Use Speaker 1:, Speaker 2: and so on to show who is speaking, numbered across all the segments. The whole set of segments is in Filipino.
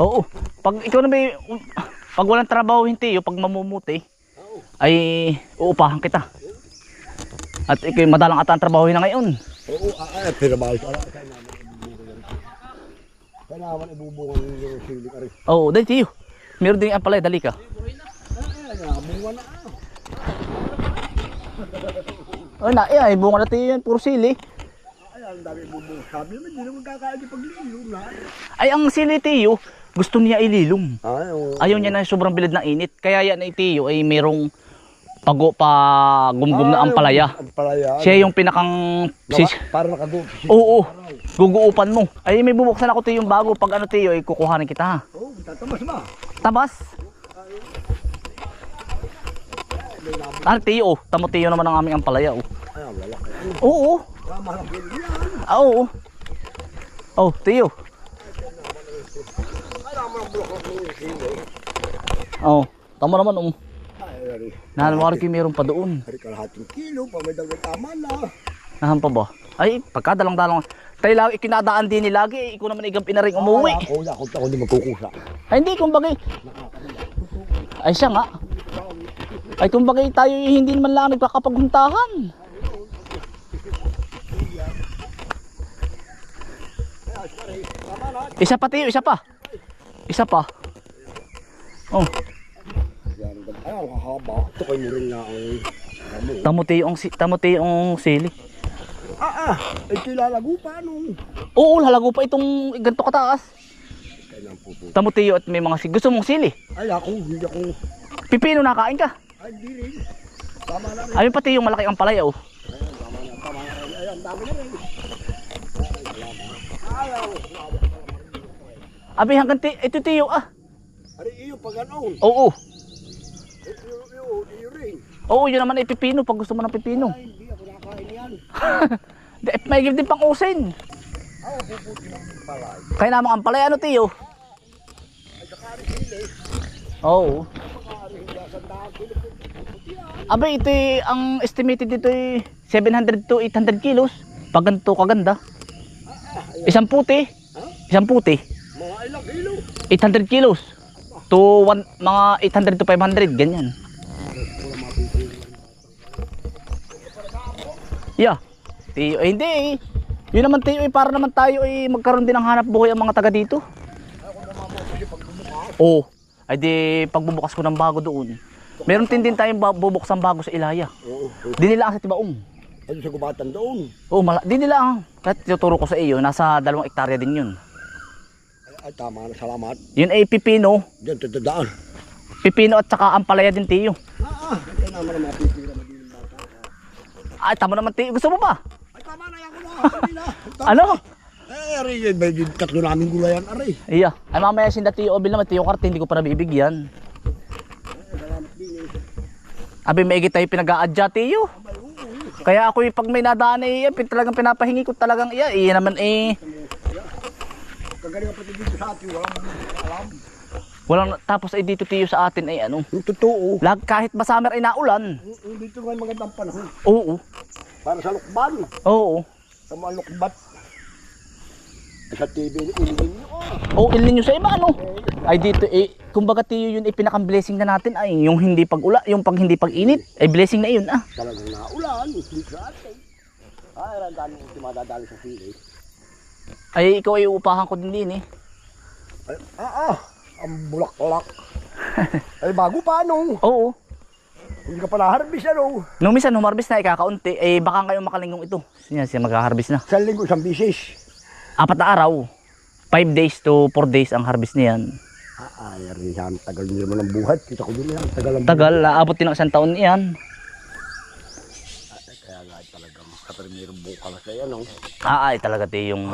Speaker 1: Oo. Pag ikaw na may pag walang trabaho hindi, pag mamumuti ay uupahan kita. At ikaw madalang ata ang trabaho na ngayon.
Speaker 2: Oo, ah, ay, pero bakit ala kaya naman ibubungan yung silik ari.
Speaker 1: Oo, dahil tiyo. Meron din ang palay, dali ka.
Speaker 2: Ay, na. ah.
Speaker 1: Eh, ay, bunga na tiyo yan, puro sili.
Speaker 2: Ay, ang dami ibubungan. Sabi naman, hindi naman kakain yung paglilong na.
Speaker 1: Ay, ang sili tiyo, gusto niya ililom.
Speaker 2: Ay, oo.
Speaker 1: Ayaw niya na sobrang bilad ng init. Kaya yan ay tiyo ay merong pago pa gumgum na ang palaya.
Speaker 2: Ang palaya.
Speaker 1: Siya yung pinakang sis,
Speaker 2: Para nakago.
Speaker 1: Oo, guguupan mo. Ay, may bubuksan ako tiyo yung bago. Pag ano tiyo, ay kukuhanin kita.
Speaker 2: Oo, tatamas ba?
Speaker 1: Tabas. Ah, tiyo, oh. Tamo tiyo naman ang aming ampalaya, oh.
Speaker 2: Ay, lalaki.
Speaker 1: Oo,
Speaker 2: lang po yan.
Speaker 1: ah, oo. Oh, tiyo. Oh, tamo naman, um. Nahanwari ko meron pa doon.
Speaker 2: Kalahating kilo, pa may dagdag tama na.
Speaker 1: Nahan pa ba? Ay, pagkadalang-dalang. Tayo lang, ikinadaan din ni lagi. Ikaw naman igampi na rin umuwi.
Speaker 2: Ay, ako, ako, ako, hindi magkukusa.
Speaker 1: Ay, hindi, kumbaga. Ay, siya nga. Ay, kumbaga tayo hindi man lang nagkakapaghuntahan. Isa pa tiyo, isa pa. Isa pa. Oh,
Speaker 2: ay, ang hahaba. Ito kayo rin ang
Speaker 1: tamo sili.
Speaker 2: Ah, ah, ito lalago pa nung.
Speaker 1: Oo, halago pa itong ganito kataas.
Speaker 2: Kailan po po.
Speaker 1: Tamo tiyo at may mga si Gusto mong sili?
Speaker 2: Ay, ako, hindi ako.
Speaker 1: Pipino nakain ka.
Speaker 2: Ay, di rin. Tama na rin.
Speaker 1: Ayun pati yung malaki ang palaya oh.
Speaker 2: Ayan, tama na, tama na rin. Ayan, dami na rin. Ayaw.
Speaker 1: Abi hanggang ti ito tiyo ah.
Speaker 2: Ari, iyo pa ganon.
Speaker 1: Oo.
Speaker 2: Iyo, iyo, iyo rin.
Speaker 1: Oo, yun naman ay pipino pag gusto mo ng pipino.
Speaker 2: Ay, hindi ako nakain yan.
Speaker 1: May give din pang usin.
Speaker 2: Ako, puputi ng palay.
Speaker 1: Kaya naman ang palaya ano tiyo.
Speaker 2: Ay, sakari sili.
Speaker 1: Oo. Abi ito eh, ang estimated dito ay 700 to 800 kilos. Pag ganito kaganda. Isang puti. Isang puti.
Speaker 2: Mga ilang kilo.
Speaker 1: 800 kilos. To one, mga 800 to 500 ganyan. Yeah. Tiyo, eh, hindi eh. Yun naman tiyo eh, para naman tayo eh, magkaroon din ng hanap buhay ang mga taga dito. Oo. Ay di, pagbubukas ko ng bago doon. Meron din din tayong bubuksan bago sa Ilaya.
Speaker 2: Oo.
Speaker 1: Di nila ang sa Tibaong.
Speaker 2: Ay, sa kubatan doon.
Speaker 1: Oo, mala- di nila ang. Kahit tuturo ko sa iyo, nasa dalawang ektarya din yun.
Speaker 2: Ay, tama na, salamat.
Speaker 1: Yun ay pipino.
Speaker 2: Diyan, tatadaan.
Speaker 1: Pipino at saka ampalaya din tiyo.
Speaker 2: Ah, ah. Ito naman ang mga bata.
Speaker 1: Ay, tama naman tiyo. Gusto mo pa?
Speaker 2: Ay, tama na yan ko na.
Speaker 1: Ano?
Speaker 2: Eh, Ari, yun, may tatlo namin gulayan, Ari.
Speaker 1: Iya. Ay mamaya sinda tiyo obil naman tiyo karte, hindi ko pa nabibigyan.
Speaker 2: Eh.
Speaker 1: Abi maigi tayo pinag-aadya tiyo. Kaya ako yung pag may nadaan eh, yan, talagang pinapahingi ko talagang iya. Iya naman eh.
Speaker 2: Kagaling ang pati dito sa atin, walang alam.
Speaker 1: Walang tapos ay dito tiyo sa atin ay ano.
Speaker 2: Yung totoo.
Speaker 1: Lag kahit ba summer ay naulan.
Speaker 2: Yung dito nga magandang panahon.
Speaker 1: Oo.
Speaker 2: Para sa lukban.
Speaker 1: Oo.
Speaker 2: Sa mga lukbat. Sa TV, ilingin nyo.
Speaker 1: Oo, ilin nyo sa iba ano. Ay dito eh, kumbaga tiyo yun ay pinakang blessing na natin ay yung hindi pag ula, yung pag hindi pag init, ay blessing na yun ah.
Speaker 2: Talagang naulan. Hindi sa atin. Ay, randaan mo madadali sa sili.
Speaker 1: Ay ikaw ay uupahan ko din din eh.
Speaker 2: Ay, ah, ah. Ang bulak-bulak. Ay, bago pa, no?
Speaker 1: Oo.
Speaker 2: Hindi ka pala harvest, ano?
Speaker 1: Nung minsan humarbis na ikakaunti, eh baka ngayon makalingong ito. Siya siya mag-harvest na.
Speaker 2: Sa linggo, isang bisis.
Speaker 1: Apat na araw. 5 days to 4 days ang harvest niyan.
Speaker 2: Ah, ay, ari, yan. Tagal din naman ang buhat. Kita ko din yan. Tagal ang
Speaker 1: Tagal, aabot din ng isang taon iyan.
Speaker 2: buhat. Kaya nga, kaprimerong bukal sa yan, no?
Speaker 1: Ah, ay talaga te yung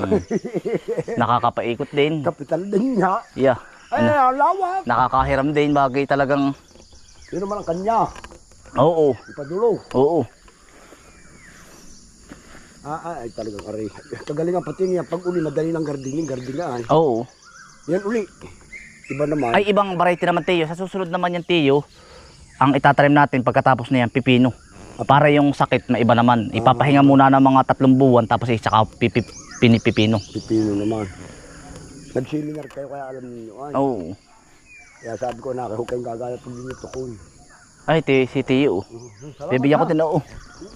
Speaker 1: nakakapaikot din.
Speaker 2: Kapital din niya.
Speaker 1: Yeah.
Speaker 2: Ay, ang lawak.
Speaker 1: Nakakahiram din bagay talagang
Speaker 2: Yun naman ang kanya.
Speaker 1: Oo,
Speaker 2: Ipadulo.
Speaker 1: oo.
Speaker 2: Ah, ah, ay, talagang ari. Kagalingan pati niya. Pag uli, madali ng gardening, gardeningan.
Speaker 1: Oo.
Speaker 2: Yan uli. Iba naman.
Speaker 1: Ay ibang variety naman tiyo. Sa susunod naman yan tiyo, ang itatanim natin pagkatapos na yan, pipino. Para yung sakit na iba naman. Ipapahinga muna ng mga tatlong buwan tapos isaka pipi, pinipipino.
Speaker 2: Pipino naman. Nag-seminar kayo kaya alam niyo ay.
Speaker 1: Oo.
Speaker 2: Kaya sabi ko na huwag kayong gagaya pag hindi tukol.
Speaker 1: Ay, ti, si Tiyo.
Speaker 2: Salamat
Speaker 1: Bibigyan ko din oo.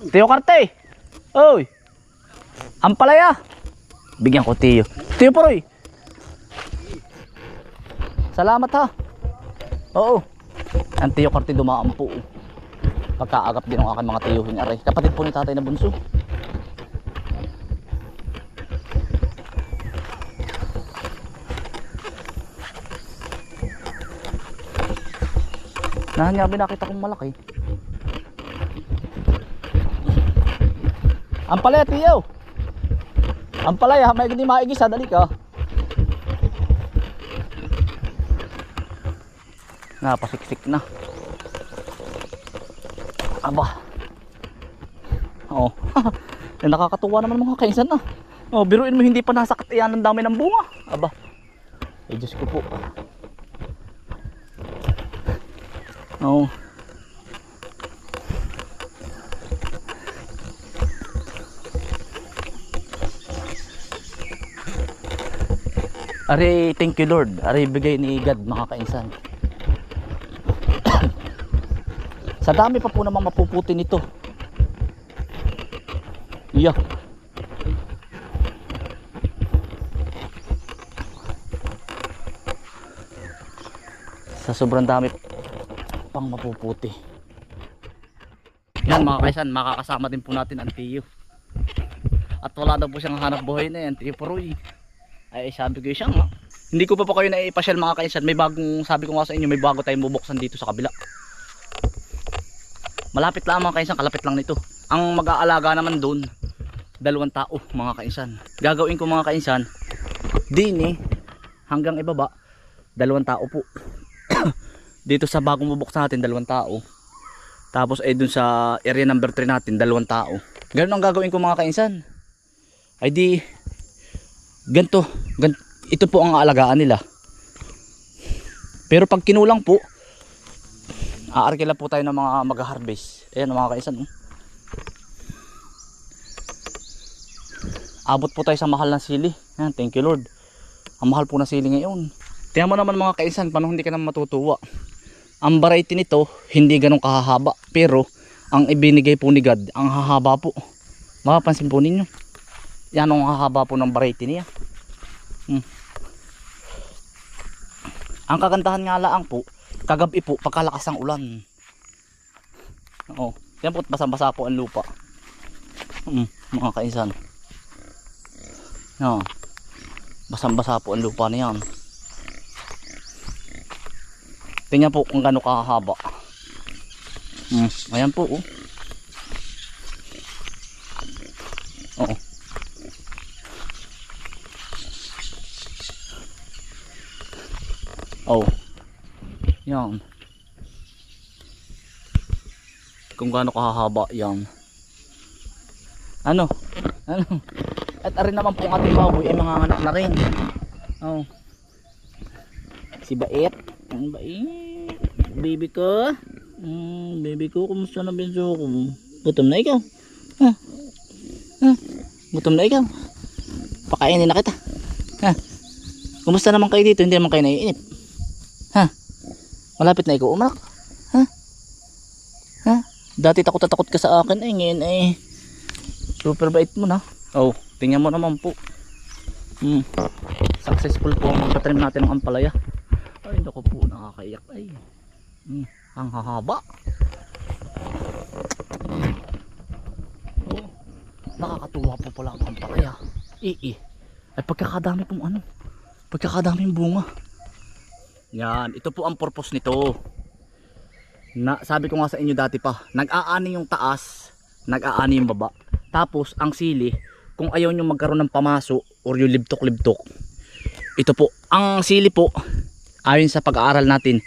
Speaker 1: Tiyo Karte! Oy! Ang palaya! Bigyan ko Tiyo. Tiyo Paroy! Salamat ha! Oo. Ang Tiyo Karte dumaan po. Pagkaagap din ang aking mga tiyuhin aray. Kapatid po ni tatay na bunso. Nahanyabi nakita kong malaki. Ang palaya, tiyo. Ang palaya, may hindi maigis ha, dali ka. Napasiksik na. Aba. Oo. eh, nakakatuwa naman mga kaisan na. Oh, biruin mo hindi pa nasa katiyan ng dami ng bunga. Aba. Eh, Diyos ko po. Oo. Ari, thank you Lord. Ari, bigay ni God mga kainsan. Sa dami pa po namang mapuputi nito. Yeah. Sa sobrang dami pang mapuputi. Yan mga kaisan, makakasama din po natin ang tiyo. At wala daw po siyang hanap buhay na yan, tiyo Puroy. Ay sabi ko siya nga. Hindi ko pa po kayo naipasyal mga kaisan. May bagong, sabi ko nga sa inyo, may bago tayong bubuksan dito sa kabila. Malapit lang mga kaisan, kalapit lang nito. Ang mag-aalaga naman doon, dalawang tao mga kaisan. Gagawin ko mga kaisan, din eh, hanggang ibaba, dalawang tao po. dito sa bagong bubuksan natin, dalawang tao. Tapos ay dun sa area number 3 natin, dalawang tao. Ganun ang gagawin ko mga kainsan. Ay di, ganto, gan, ito po ang aalagaan nila. Pero pag kinulang po, aarkila po tayo ng mga mag-harvest. Ayan mga kainsan. Oh. Abot po tayo sa mahal ng sili. Ayan, thank you Lord. Ang mahal po ng sili ngayon. Tingnan mo naman mga kainsan, paano hindi ka naman matutuwa. Ang variety nito, hindi ganun kahahaba. Pero, ang ibinigay po ni God, ang hahaba po. Mapapansin po ninyo. Yan ang hahaba po ng variety niya. Hmm. Ang kagandahan nga laang po, kagabi po, pagkalakas ng ulan. Oo. Yan po, basang-basa po ang lupa. Hmm, mga kaisan. Yan. Basang-basa po ang lupa na yan. Tingnan po kung gaano kahaba. Hmm, ayan po oh. Oo. Oh. Yan. Kung gaano kahaba yan. Ano? Ano? At arin naman po ang ating baboy ay mga anak na rin. Oh. Si Bait. Ang bait. Baby ko. Mm, baby ko, kumusta na benso ko? Gutom na ikaw. Ha? Ha? Gutom na ikaw. Pakainin na kita. Ha? Kumusta naman kayo dito? Hindi naman kayo naiinip. Ha? Malapit na ikaw umak. Ha? Ha? Dati takot na takot ka sa akin eh. Ngayon eh. Super bait mo na. Oh, tingnan mo naman po. Hmm. Successful po ang magpatrim natin ng ampalaya. Ay, naku po, nakakaiyak. Ay, hmm, ang hahaba. Oh, nakakatuwa po pala ang ampalaya. Ii. Ay, pagkakadami pong ano. Pagkakadaming bunga. Yan, ito po ang purpose nito. Na, sabi ko nga sa inyo dati pa, nag-aani yung taas, nag-aani yung baba. Tapos, ang sili, kung ayaw nyo magkaroon ng pamaso or yung libtok-libtok, ito po, ang sili po, ayon sa pag-aaral natin,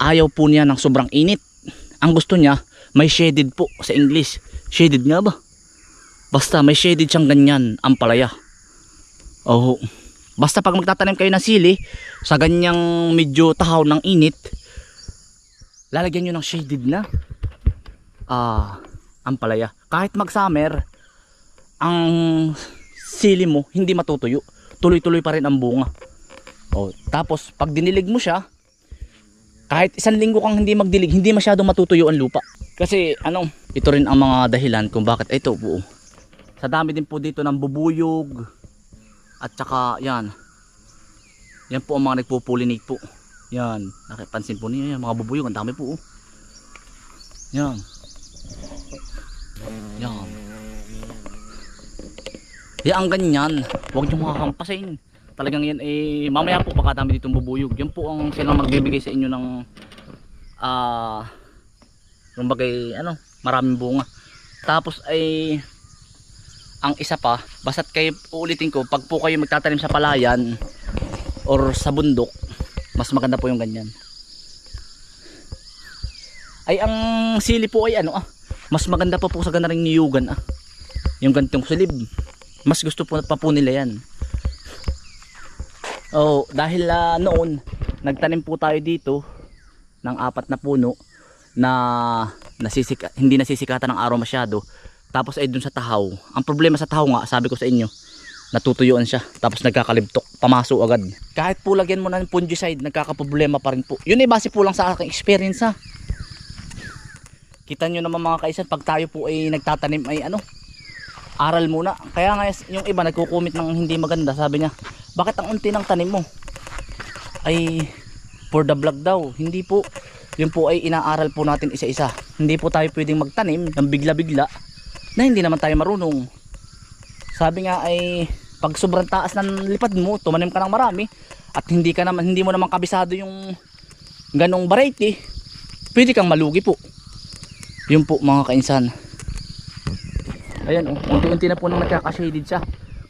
Speaker 1: ayaw po niya ng sobrang init. Ang gusto niya, may shaded po sa English. Shaded nga ba? Basta may shaded siyang ganyan, ang palaya. Oh, basta pag magtatanim kayo ng sili, sa ganyang medyo tahaw ng init, lalagyan nyo ng shaded na. Ah, ang palaya. Kahit mag-summer, ang sili mo hindi matutuyo. Tuloy-tuloy pa rin ang bunga. Oh, tapos pag dinilig mo siya, kahit isang linggo kang hindi magdilig, hindi masyadong matutuyo ang lupa. Kasi ano, ito rin ang mga dahilan kung bakit ito po. Sa dami din po dito ng bubuyog at saka yan. Yan po ang mga nagpo-pollinate po. Yan, nakipansin po niyo yan, mga bubuyog, ang dami po. oh. Yan. Yan. Yan ang ganyan. Huwag niyo makakampasin. Talagang yan eh mamaya po pagkadami ditong bubuyog. Yan po ang silang magbibigay sa inyo ng ah kumbagay ano, maraming bunga. Tapos ay ang isa pa, basta't kayo uulitin ko, pag po kayo magtatanim sa palayan or sa bundok, mas maganda po yung ganyan. Ay ang sili po ay ano ah, mas maganda pa po sa ganaring niyugan ah. Yung gantong silib. Mas gusto po pa po nila yan. Oh, dahil ah, noon nagtanim po tayo dito ng apat na puno na nasisika, hindi nasisikatan ng araw masyado. Tapos ay dun sa tahaw. Ang problema sa tahaw nga, sabi ko sa inyo, natutuyuan siya. Tapos nagkakalibtok, pamaso agad. Kahit po lagyan mo ng fungicide, nagkakaproblema pa rin po. Yun ay base po lang sa aking experience ha. Kita nyo naman mga kaisan, pag tayo po ay nagtatanim ay ano, aral muna. Kaya nga yung iba nagkukumit ng hindi maganda, sabi niya, bakit ang unti ng tanim mo? Ay for the vlog daw. Hindi po. Yun po ay inaaral po natin isa-isa. Hindi po tayo pwedeng magtanim ng bigla-bigla na hindi naman tayo marunong. Sabi nga ay pag sobrang taas ng lipad mo, tumanim ka ng marami at hindi ka naman hindi mo naman kabisado yung ganong variety, pwede kang malugi po. Yun po mga kainsan. Ayan, oh, unti-unti na po nang nagkaka-shaded siya.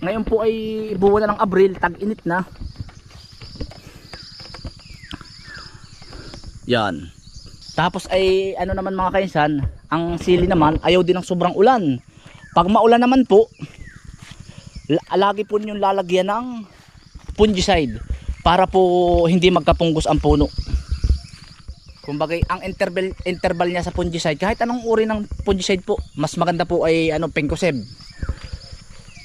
Speaker 1: Ngayon po ay buwan na ng Abril, tag-init na. Yan. Tapos ay ano naman mga kainsan, ang sili naman ayaw din ng sobrang ulan. Pag maulan naman po, la- lagi po yung lalagyan ng fungicide para po hindi magkapunggos ang puno. Kumbaga, ang interval interval niya sa fungicide, kahit anong uri ng fungicide po, mas maganda po ay ano Pencoseb.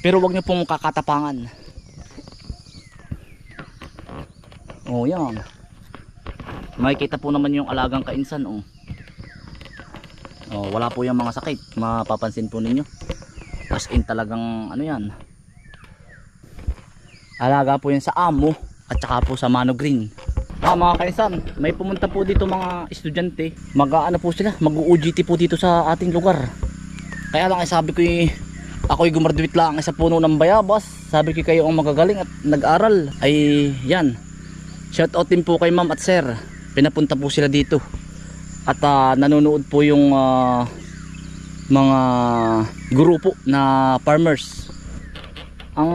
Speaker 1: Pero wag niyo pong kakatapangan. Oh, yan. Makikita po naman yung alagang kainsan, oh. Oh, wala po yung mga sakit. Mapapansin po ninyo. As in talagang ano yan. Alaga po yan sa amo at saka po sa mano green. Ah, mga kaisan, may pumunta po dito mga estudyante. Mag-ano po sila, mag-UGT po dito sa ating lugar. Kaya lang ay sabi ko eh, ako'y gumraduate lang sa puno ng bayabas. Sabi ko kayo ang magagaling at nag-aral. Ay yan. Shout out din po kay ma'am at sir. Pinapunta po sila dito. At ah, nanonood po yung ah, mga grupo na farmers. Ang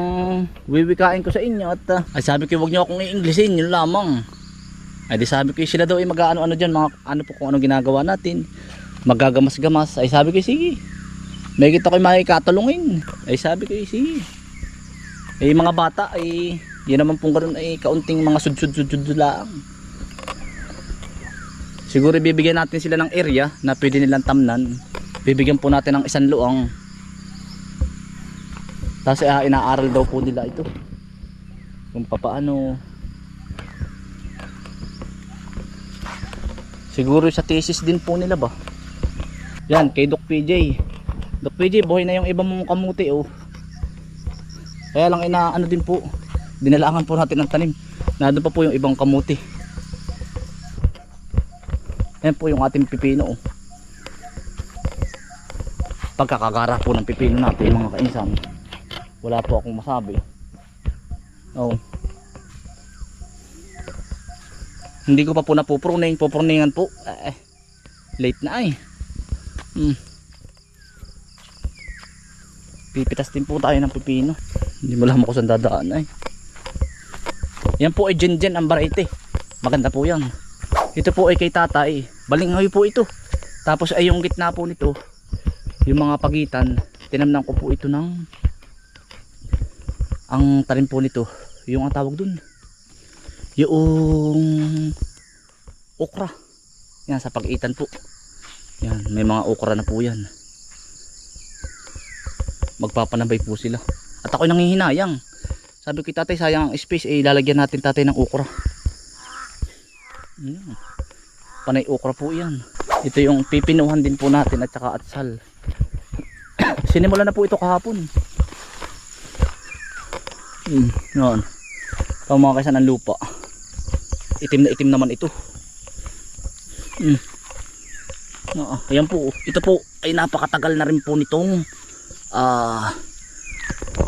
Speaker 1: wiwikain ko sa inyo at ah, ay sabi ko wag niyo akong i-Englishin yun lamang. Ay di sabi ko sila daw ay mag-ano-ano diyan mga ano po kung ano ginagawa natin. Magagamas-gamas. Ay sabi ko sige. May kita ko makikatulungin. Ay sabi ko sige. Eh mga bata ay yun naman pong ganun ay kaunting mga sud-sud-sud lang. Siguro bibigyan natin sila ng area na pwede nilang tamnan. Bibigyan po natin ng isang luang. Tapos ah, inaaral daw po nila ito. Kung papaano. Siguro sa thesis din po nila ba? Yan, kay Doc PJ. Doc PJ, buhay na yung iba mong kamuti oh. Kaya lang ina ano din po. Dinalangan po natin ng tanim. Nandun pa po yung ibang kamuti. Yan po yung ating pipino. Oh. Pagkakagara po ng pipino natin mga kainsan. Wala po akong masabi. Oh. Hindi ko pa po napupruning. Pupruningan po. Eh, late na ay. Hmm. Pipitas din po tayo ng pipino. Hindi mo lang ako saan dadaan ay. Yan po ay Jinjen ang variety. Maganda po yan. Ito po ay kay tatay. Balinghoy po ito. Tapos ay yung gitna po nito. Yung mga pagitan. Tinamnan ko po ito ng ang talim po nito. Yung ang tawag dun. Yung okra. Yan sa pagitan po. Yan. May mga okra na po yan. Magpapanabay po sila. At ako'y nanghihinayang. Sabi ko tatay sayang ang space eh lalagyan natin tatay ng okra. Ayan. Panay okra po yan. Ito yung pipinuhan din po natin at saka atsal. Sinimula na po ito kahapon. Hmm. Ito mga kaysa ng lupa. Itim na itim naman ito. Hmm. Oo, ayan po. Ito po ay napakatagal na rin po nitong ah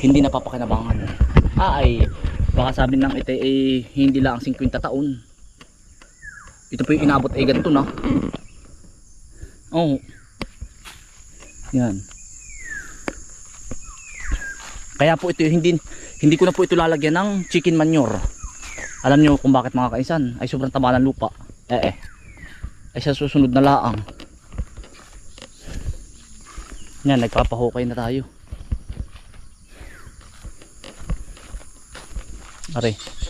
Speaker 1: hindi napapakinabangan. Ah ay baka sabi ng ite ay hindi lang 50 taon. Ito po yung inabot ay ganito na. Oo. Yan. Kaya po ito hindi hindi ko na po ito lalagyan ng chicken manure. Alam nyo kung bakit mga kaisan ay sobrang taba ng lupa. Eh eh. Ay sa susunod na laang. Yan, nagpapahukay na tayo. Are.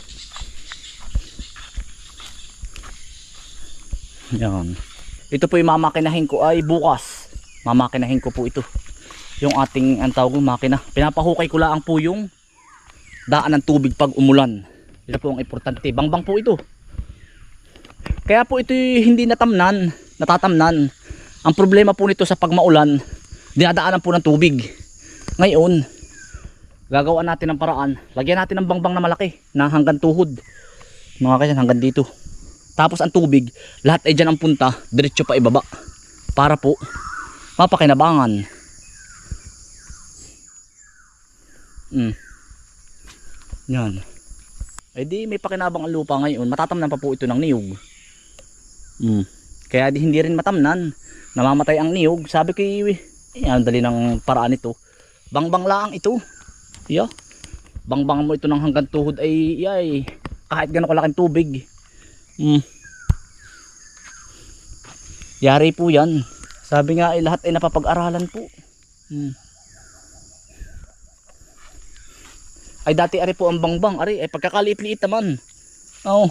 Speaker 1: Yan. Ito po yung mamakinahin ko ay bukas. Mamakinahin ko po ito. Yung ating ang tawag ng makina. Pinapahukay ko lang po yung daan ng tubig pag umulan. Ito po ang importante. Bangbang po ito. Kaya po ito hindi natamnan, natatamnan. Ang problema po nito sa pagmaulan, dinadaanan po ng tubig. Ngayon, gagawa natin ng paraan. Lagyan natin ng bangbang na malaki na hanggang tuhod. Mga kaisan hanggang dito. Tapos ang tubig, lahat ay dyan ang punta, diretso pa ibaba. Para po, mapakinabangan. Mm. Yan. Eh di may pakinabang ang lupa ngayon. Matatamnan pa po ito ng niyog. Mm. Kaya di hindi rin matamnan. Namamatay ang niyog. Sabi ko, eh, ang dali ng paraan ito. Bangbang laang ito. Yeah. Bangbang mo ito ng hanggang tuhod ay, ay kahit gano'ng kalaking tubig. Mm. Yari po yan. Sabi nga ay lahat ay napapag-aralan po. Mm. Ay dati ari po ang bangbang, ari ay pagkakaliit-liit naman. Oo.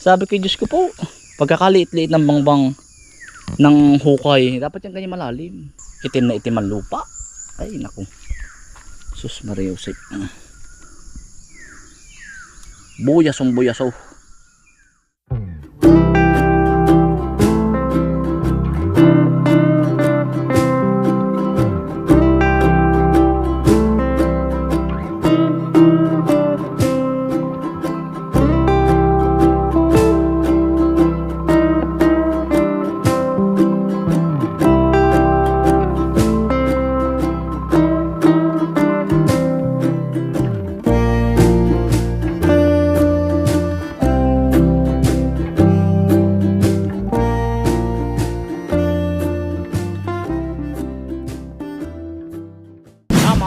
Speaker 1: Sabi ko Diyos ko po, pagkakaliit-liit ng bangbang ng hukay, dapat yan ganyan malalim. Itim na itim ang lupa. Ay naku. Sus Maria Jose. Buyasong buyaso. Ah,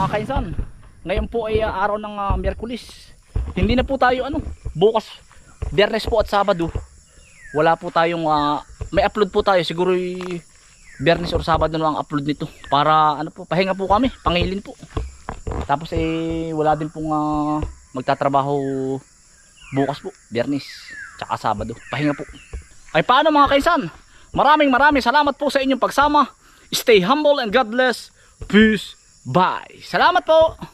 Speaker 1: mga kainsan, ngayon po ay ah, araw ng uh, Miyerkules. Hindi na po tayo ano, bukas, Biyernes po at Sabado. Wala po tayong ah, may upload po tayo siguro Biyernes or Sabado na ang upload nito para ano po, pahinga po kami, pangilin po. Tapos eh wala din pong ah, magtatrabaho bukas po, Biyernes, tsaka Sabado. Pahinga po. Ay paano mga kaisan? Maraming maraming salamat po sa inyong pagsama. Stay humble and God bless. Peace. Bye. Salamat po.